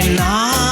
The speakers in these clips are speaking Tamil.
que.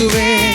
To sube.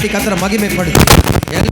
கைகளை தட்டி கத்திர மகிமைப்படுத்தி.